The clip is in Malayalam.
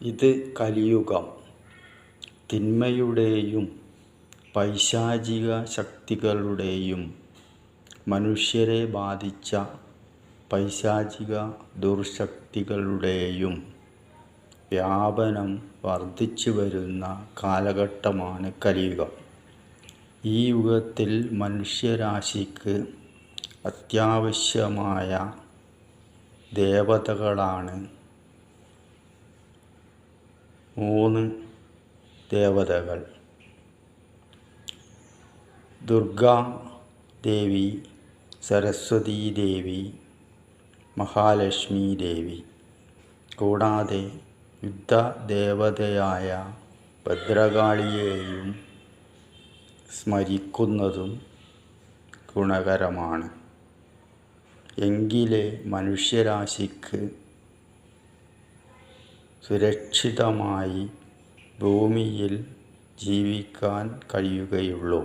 ഇത് കലിയുഗം. തിന്മയുടെയും പൈശാചിക ശക്തികളുടെയും മനുഷ്യരെ ബാധിച്ച പൈശാചിക ദുർശക്തികളുടെയും വ്യാപനം വർദ്ധിച്ചു വരുന്ന കാലഘട്ടമാണ് കലിയുഗം. ഈ യുഗത്തിൽ മനുഷ്യരാശിക്ക് അത്യാവശ്യമായ ദേവതകളാണ് മൂന്ന് ദേവതകൾ. ദുർഗാ ദേവി സരസ്വതീ ദേവി മഹാലക്ഷ്മി ദേവി. കൂടാതെ യുദ്ധദേവതയായ ഭദ്രകാളിയെയും സ്മരിക്കുന്നതും ഗുണകരമാണ്. എങ്കിലേ മനുഷ്യരാശിക്ക് സുരക്ഷിതമായി ഭൂമിയിൽ ജീവിക്കാൻ കഴിയുകയുള്ളൂ.